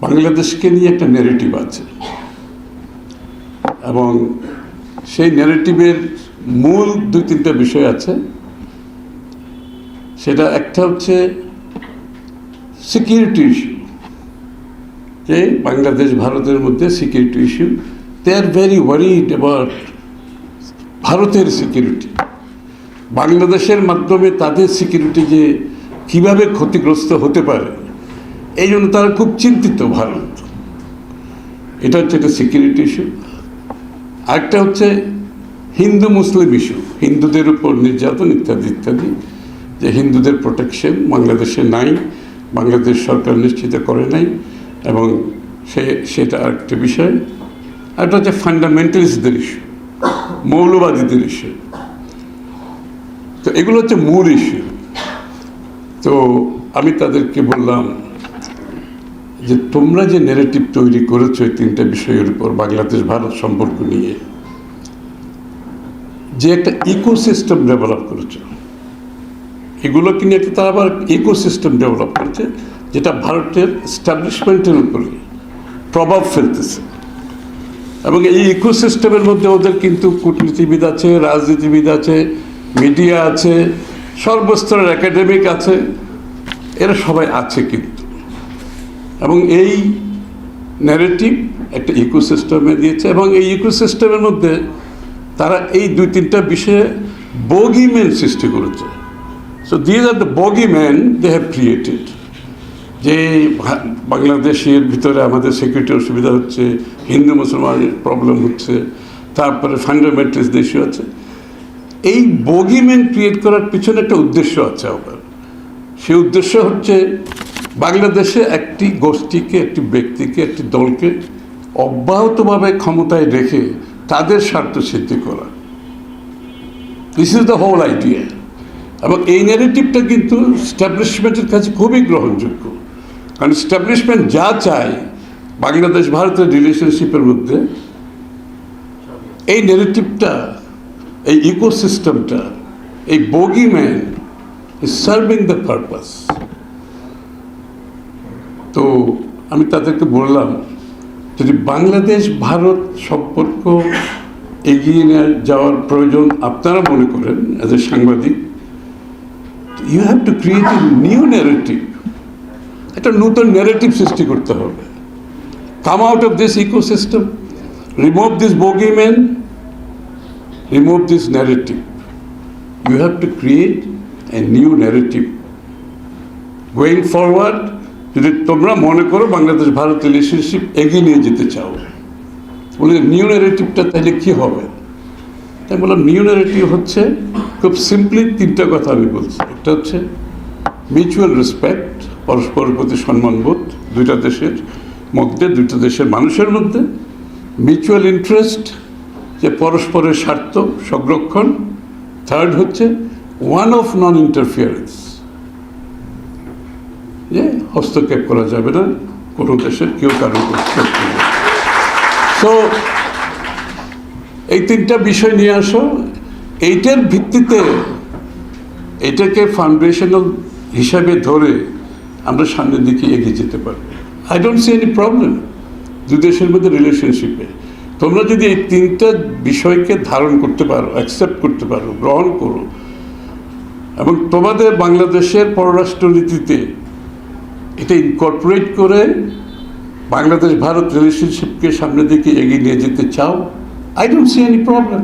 বাংলাদেশকে নিয়ে একটা নেরেটিভ আছে। এবং সেই নেরেটিভের মূল দুই তিনটা বিষয় আছে। সেটা একটা হচ্ছে সিকিউরিটি ইস্যু যে বাংলাদেশ ভারতের মধ্যে security issue they are very worried about ভারতের সিকিউরিটি বাংলাদেশের মাধ্যমে তাদের সিকিউরিটি যে কীভাবে ক্ষতিগ্রস্ত হতে পারে এই জন্য তারা খুব চিন্তিত ভারত এটা হচ্ছে একটা সিকিউরিটি ইস্যু আরেকটা হচ্ছে হিন্দু মুসলিম ইস্যু হিন্দুদের উপর নির্যাতন ইত্যাদি ইত্যাদি। যে হিন্দুদের প্রোটেকশন বাংলাদেশে নাই, বাংলাদেশ সরকার নিশ্চিত করে নাই, এবং সে, সেটা আরেকটা বিষয়। আরেকটা হচ্ছে ফান্ডামেন্টালিস্টদের ইস্যু মৌলবাদীদের ইস্যু তো এগুলো হচ্ছে মূল ইস্যু তো আমি তাদেরকে বললাম যে তোমরা যে নেরেটিভ তৈরি করেছ এই তিনটা বিষয়ের উপর বাংলাদেশ, ভারত সম্পর্ক নিয়ে, যে একটা ইকোসিস্টেম ডেভেলপ করেছ এগুলোকে নিয়ে একটা তারা আবার ইকোসিস্টেম ডেভেলপ করেছে, যেটা ভারতের স্টাবলিশমেন্টের উপরে প্রভাব ফেলতেছে। এবং এই ইকোসিস্টেমের মধ্যে ওদের কিন্তু কূটনীতিবিদ আছে, রাজনীতিবিদ আছে মিডিয়া আছে, সর্বস্তরের একাডেমিক আছে, এরা সবাই আছে কিন্তু। এবং এই ন্যারেটিভ একটা ইকোসিস্টেমে দিয়েছে এবং এই ইকোসিস্টেমের মধ্যে তারা এই দুই তিনটা বিষয়ে বগি ম্যান সৃষ্টি করেছে। So these are the bogey man they have created যে বাংলাদেশের ভিতরে আমাদের সিকিউরিটি অসুবিধা হচ্ছে, হিন্দু মুসলমানের প্রবলেম হচ্ছে, তারপরে ফান্ডামেন্টালিস্ট ইস্যু আছে। এই বগিম্যান ক্রিয়েট করার পিছনে একটা উদ্দেশ্য আছে আবার সেই উদ্দেশ্য হচ্ছে বাংলাদেশে একটি গোষ্ঠীকে, একটি ব্যক্তিকে, একটি দলকে অব্যাহতভাবে ক্ষমতায় রেখে তাদের স্বার্থ সিদ্ধি করা। This is the whole idea এবং এই ন্যারেটিভটা কিন্তু স্ট্যাবলিশমেন্টের কাছে খুবই গ্রহণযোগ্য। কারণ স্ট্যাবলিশমেন্ট যা চায় বাংলাদেশ ভারতের রিলেশনশিপের মধ্যে, এই নেগেটিভটা এই ইকোসিস্টেমটা এই bogeyman is serving the purpose তো আমি তাদেরকে বললাম যদি বাংলাদেশ ভারত সম্পর্ক এগিয়ে নিয়ে যাওয়ার প্রয়োজন আপনারা মনে করেন অ্যাজ এ সাংবাদিক you have to create a new narrative একটা নতুন ন্যারেটিভ সৃষ্টি করতে হবে come out of this ecosystem remove this bogeyman remove this narrative. You have to create a new narrative. Going forward, যদি তোমরা মনে করো বাংলাদেশ, ভারত রিলেশনশিপ এগিয়ে নিয়ে যেতে চাও, বলে নিউ ন্যারেটিভটা তাহলে কী হবে? তাই বললাম নিউ ন্যারেটিভ হচ্ছে খুব সিম্পলি তিনটা কথা আমি বলছি। একটা হচ্ছে মিউচুয়াল রেসপেক্ট পরস্পরের প্রতি সম্মানবোধ, দুইটা দেশের মধ্যে, দুইটা দেশের মানুষের মধ্যে মিউচুয়াল ইন্টারেস্ট যে পরস্পরের স্বার্থ, সংরক্ষণ থার্ড হচ্ছে ওয়ান অফ নন ইন্টারফিয়ারেন্স যে হস্তক্ষেপ করা যাবে না, কোনো দেশের কেউ কারোর হস্তক্ষেপ করবে সো এই তিনটা বিষয় নিয়ে আসো। এইটার ভিত্তিতে এটাকে ফাউন্ডেশনাল হিসাবে ধরে আমরা সামনের দিকে এগিয়ে যেতে পারব। I don't see any problem দু দেশের মধ্যে রিলেশনশিপে তোমরা যদি এই তিনটা বিষয়কে ধারণ করতে পারো অ্যাকসেপ্ট করতে পারো, গ্রহণ করো, এবং তোমাদের বাংলাদেশের পররাষ্ট্রনীতিতে এটা ইনকর্পোরেট করে বাংলাদেশ ভারত রিলেশনশিপকে সামনের দিকে এগিয়ে নিয়ে যেতে চাও I don't see any problem